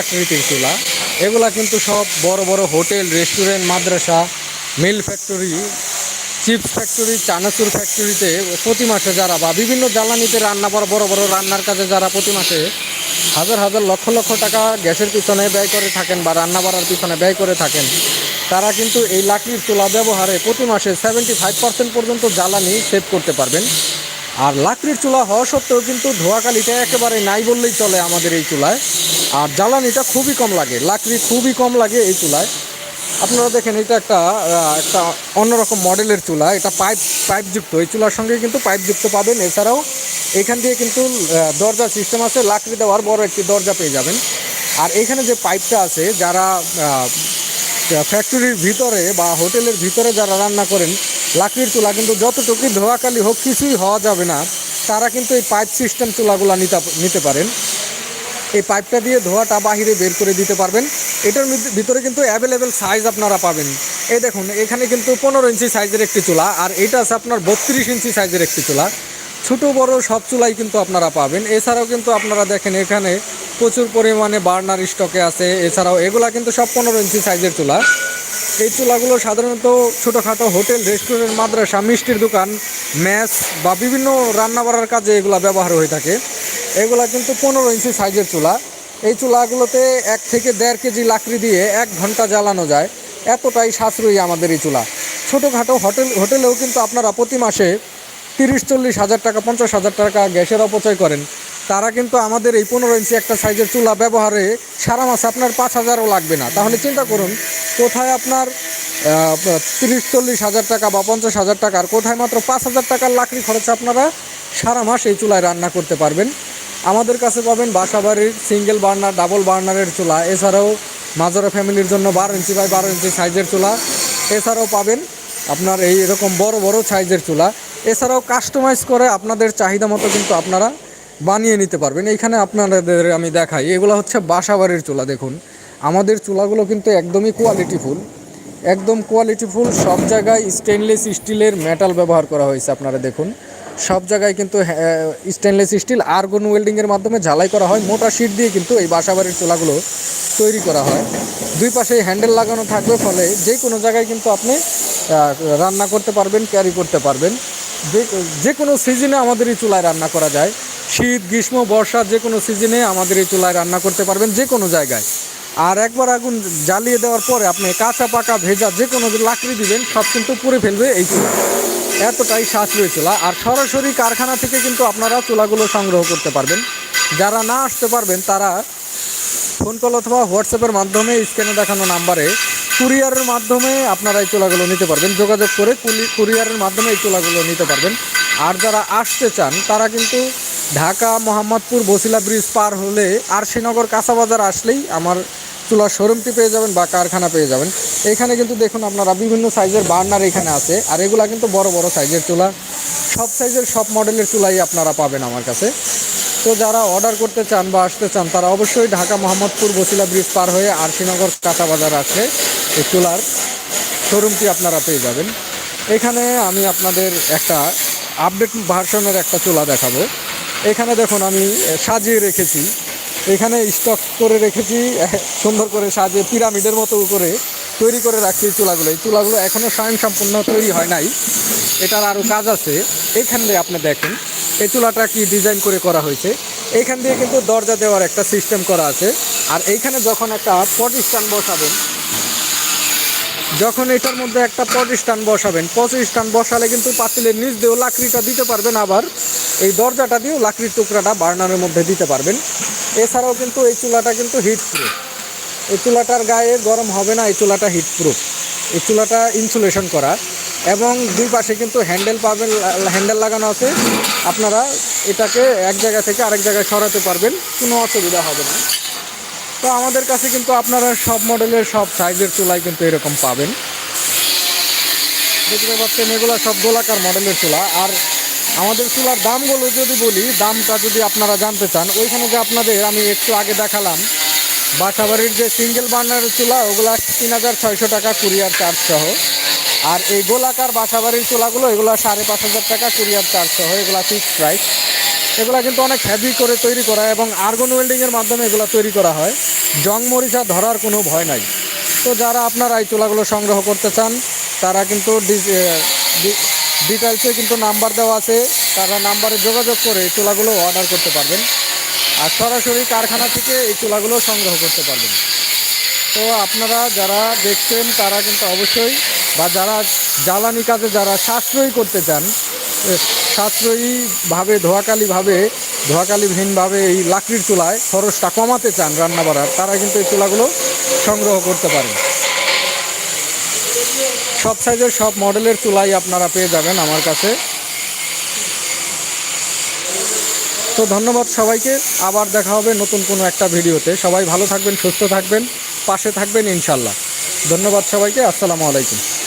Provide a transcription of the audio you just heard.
আকৃতির চুলা এগুলা কিন্তু সব বড় বড় হোটেল, রেস্টুরেন্ট, মাদ্রাসা, মিল ফ্যাক্টরি, চিপস ফ্যাক্টরি, চানাচুর ফ্যাক্টরিতে প্রতি মাসে যারা বা বিভিন্ন জ্বালানিতে রান্না বড় বড় বড় রান্নার কাজে যারা প্রতি মাসে হাজার হাজার লক্ষ লক্ষ টাকা গ্যাসের পিছনে ব্যয় করে থাকেন বা রান্না বাড়ার পিছনে ব্যয় করে থাকেন, তারা কিন্তু এই লাকড়ির চুলা ব্যবহারে প্রতি মাসে সেভেন্টি ফাইভ পার্সেন্ট পর্যন্ত জ্বালানি সেভ করতে পারবেন। আর লাকড়ির চুলা হওয়া সত্ত্বেও কিন্তু ধোয়াকালিটা একেবারে নাই বললেই চলে আমাদের এই চুলায়। আর জ্বালানিটা খুবই কম লাগে, লাকড়ি খুবই কম লাগে এই চুলায়। আপনারা দেখেন, এটা একটা একটা অন্যরকম মডেলের চুলা, এটা পাইপ, পাইপযুক্ত, এই চুলার সঙ্গে কিন্তু পাইপযুক্ত পাবেন। এছাড়াও এখান দিয়ে কিন্তু দরজা সিস্টেম আছে, লাকড়ি দেওয়ার বড় একটি দরজা পেয়ে যাবেন। আর এখানে যে পাইপটা আছে, যারা ফ্যাক্টরির ভিতরে বা হোটেলের ভিতরে যারা রান্না করেন, লাকড়ির চুলা কিন্তু যতটুকু ধোয়াকালি হোক, কিছুই হওয়া যাবে না। তারা কিন্তু এই পাইপ সিস্টেম চুলাগুলো নিতে নিতে পারেন। এই পাইপটা দিয়ে ধোঁয়াটা বাহিরে বের করে দিতে পারবেন। এটার ভিতরে কিন্তু অ্যাভেলেবেল সাইজ আপনারা পাবেন। এই দেখুন, এখানে কিন্তু পনেরো ইঞ্চি সাইজের একটি চুলা, আর এটা আছে আপনার বত্রিশ ইঞ্চি সাইজের একটি চুলা। ছোট, বড় সব চুলাই কিন্তু আপনারা পাবেন। এছাড়াও কিন্তু আপনারা দেখেন, এখানে প্রচুর পরিমাণে বার্নার স্টকে আছে। এছাড়াও এগুলা কিন্তু সব পনেরো ইঞ্চি সাইজের চুলা। এই চুলাগুলো সাধারণত ছোটোখাটো হোটেল, রেস্টুরেন্ট, মাদ্রাসা, মিষ্টির দোকান ম্যাচ বা বিভিন্ন রান্না বাড়ার কাজে এগুলা ব্যবহার হয়ে থাকে। এগুলা কিন্তু পনেরো ইঞ্চি সাইজের চুলা। এই চুলাগুলোতে এক থেকে দেড় কেজি লাকড়ি দিয়ে এক ঘণ্টা জ্বালানো যায়। এতটাই সাশ্রয়ী আমাদের এই চুলা। ছোটোখাটো হোটেল, হোটেলেও কিন্তু আপনারা প্রতি মাসে তিরিশ, চল্লিশ হাজার টাকা, পঞ্চাশ হাজার টাকা গ্যাসের অপচয় করেন। তারা কিন্তু আমাদের এই পনেরো ইঞ্চি একটা সাইজের চুলা ব্যবহারে সারা মাসে আপনার পাঁচ হাজারও লাগবে না। তাহলে চিন্তা করুন, কোথায় আপনার তিরিশ, চল্লিশ হাজার টাকা বা পঞ্চাশ হাজার টাকার কোথায় মাত্র পাঁচ হাজার টাকার লাকড়ি খরচে আপনারা সারা মাস এই চুলায় রান্না করতে পারবেন। আমাদের কাছে পাবেন বাসাবাড়ির সিঙ্গেল বার্নার ডাবল বার্নারের চুলা। এছাড়াও মাজরা ফ্যামিলির জন্য বারো ইঞ্চি বাই বারো ইঞ্চি সাইজের চুলা। এছাড়াও পাবেন আপনার এই এরকম বড় বড় সাইজের চুলা। এছাড়াও কাস্টমাইজ করে আপনাদের চাহিদা মতো কিন্তু আপনারা বানিয়ে নিতে পারবেন। এইখানে আপনাদের আমি দেখাই। এগুলো হচ্ছে বাসাবাড়ির চুলা, দেখুন। আমাদের চুলাগুলো কিন্তু একদমই কোয়ালিটিফুল একদম কোয়ালিটিফুল সব জায়গায় স্টেনলেস স্টিলের মেটাল ব্যবহার করা হয়েছে আপনারা দেখুন। সব জায়গায় কিন্তু স্টেনলেস স্টিল আর্গন ওয়েল্ডিংয়ের মাধ্যমে ঝালাই করা হয়। মোটা শিট দিয়ে কিন্তু এই বাসাবাড়ির চুলাগুলো তৈরি করা হয়। দুই পাশে হ্যান্ডেল লাগানো থাকবে, ফলে যে কোনো জায়গায় কিন্তু আপনি রান্না করতে পারবেন ক্যারি করতে পারবেন। যে যে কোনো সিজনে আমাদের এই চুলায় রান্না করা যায়। শীত, গ্রীষ্ম, বর্ষা যে কোনো সিজনে আমাদের এই চুলায় রান্না করতে পারবেন যে কোনো জায়গায়। আর একবার আগুন জ্বালিয়ে দেওয়ার পরে আপনি কাঁচা পাকা ভেজা যে কোনো লাকড়ি দিবেন, সব কিন্তু পুড়ে ফেলবে এই চুলা এতটাই সাশ্রয়ী চুলা। আর সরাসরি কারখানা থেকে কিন্তু আপনারা চুলাগুলো সংগ্রহ করতে পারবেন। যারা না আসতে পারবেন, তারা ফোন কল অথবা হোয়াটসঅ্যাপের মাধ্যমে স্ক্যানে দেখানো নাম্বারে কুরিয়ারের মাধ্যমে আপনারা এই চুলাগুলো নিতে পারবেন। যোগাযোগ করে কুরিয়ারের মাধ্যমে এই চুলাগুলো নিতে পারবেন। আর যারা আসতে চান, তারা কিন্তু ঢাকা, মোহাম্মদপুর, বসিলা ব্রিজ পার হলে আর শ্রীনগর কাঁচাবাজার আসলেই আমার চুলার শোরুমটি পেয়ে যাবেন বা কারখানা পেয়ে যাবেন। এখানে কিন্তু দেখুন আপনারা বিভিন্ন সাইজের বার্নার এখানে আছে, আর এগুলা কিন্তু বড় বড় সাইজের চুলা। সব সাইজের, সব মডেলের চুলাই আপনারা পাবেন আমার কাছে। তো যারা অর্ডার করতে চান বা আসতে চান, তারা অবশ্যই ঢাকা মোহাম্মদপুর বসিলা ব্রিজ পার হয়ে আরশিনগর কাঁচা বাজার আছে। এই চুলার শোরুমটি আপনারা পেয়ে যাবেন। এখানে আমি আপনাদের একটা আপডেট ভার্সনের একটা চুলা দেখাবো। এখানে দেখুন আমি সাজিয়ে রেখেছি। এখানে স্টক করে রেখেছি, সুন্দর করে সাজিয়ে পিরামিডের মতো করে তৈরি করে রাখছি চুলাগুলো। এই চুলাগুলো এখনও স্বয়ং সম্পূর্ণ তৈরি হয় নাই, এটার আরও কাজ আছে। এইখান দিয়ে আপনি দেখেন, এই চুলাটা কি ডিজাইন করে করা হয়েছে। এইখান দিয়ে কিন্তু দরজা দেওয়ার একটা সিস্টেম করা আছে। আর এইখানে যখন একটা প্রতিষ্ঠান বসাবেন, যখন এটার মধ্যে একটা স্ট্যান্ড বসাবেন স্ট্যান্ড বসালে কিন্তু পাতিলের নিচ দিয়েও লাকড়িটা দিতে পারবেন, আবার এই দরজাটা দিয়েও লাকড়ির টুকরাটা বার্নারের মধ্যে দিতে পারবেন। এছাড়াও কিন্তু এই চুলাটা কিন্তু হিট প্রুফ এই চুলাটার গায়ে গরম হবে না, এই চুলাটা হিট প্রুফ এই চুলাটা ইনসুলেশন করা। এবং দুই পাশে কিন্তু হ্যান্ডেল পাবেন হ্যান্ডেল লাগানো আছে। আপনারা এটাকে এক জায়গা থেকে আরেক জায়গায় সরাতে পারবেন, কোনো অসুবিধা হবে না। তো আমাদের কাছে কিন্তু আপনারা সব মডেলের সব সাইজের চুলাই কিন্তু এরকম পাবেন। দেখতে পাচ্ছেন, এগুলো সব গোলাকার মডেলের চুলা। আর আমাদের চুলার দামগুলো যদি বলি, দামটা যদি আপনারা জানতে চান, ওইখানে যে আপনাদের আমি একটু আগে দেখালাম, বাসাবাড়ির যে সিঙ্গেল বার্নারের চুলা, ওগুলো তিন হাজার ছয়শো টাকা কুরিয়ার চার্জ সহ। আর এই গোলাকার বাসাবাড়ির চুলাগুলো, এগুলো সাড়ে পাঁচ হাজার টাকা কুরিয়ার চার্জ সহ, এগুলো ফিক্সড প্রাইস এগুলো কিন্তু অনেক হ্যাভি করে তৈরি করা এবং আর্গন ওয়েল্ডিংয়ের মাধ্যমে এগুলো তৈরি করা হয়। জং মরিচা ধরার কোনো ভয় নাই। তো যারা আপনারা এই চুলাগুলো সংগ্রহ করতে চান, তারা কিন্তু ডিটেলসে কিন্তু নাম্বার দেওয়া আছে। তারা নাম্বারে যোগাযোগ করে এই চুলাগুলো অর্ডার করতে পারবেন। আর সরাসরি কারখানা থেকে এই চুলাগুলো সংগ্রহ করতে পারবেন। তো আপনারা যারা দেখছেন, তারা কিন্তু অবশ্যই বা যারা জ্বালানি কাজে যারা সাশ্রয়ী করতে চান সাশ্রয়ীভাবে ধোয়াকালিভাবে ধোয়াকালিহীনভাবে এই লাকড়ির চুলায় খরচটা কমাতে চান রান্না বাড়ার তারা কিন্তু এই চুলাগুলো সংগ্রহ করতে পারেন। সব সাইজের সব মডেলের চুলাই আপনারা পেয়ে যাবেন আমার কাছে। তো ধন্যবাদ সবাইকে, আবার দেখা হবে নতুন কোনো একটা ভিডিওতে। সবাই ভালো থাকবেন, সুস্থ থাকবেন, পাশে থাকবেন ইনশাল্লাহ। ধন্যবাদ সবাইকে, আসসালামু আলাইকুম।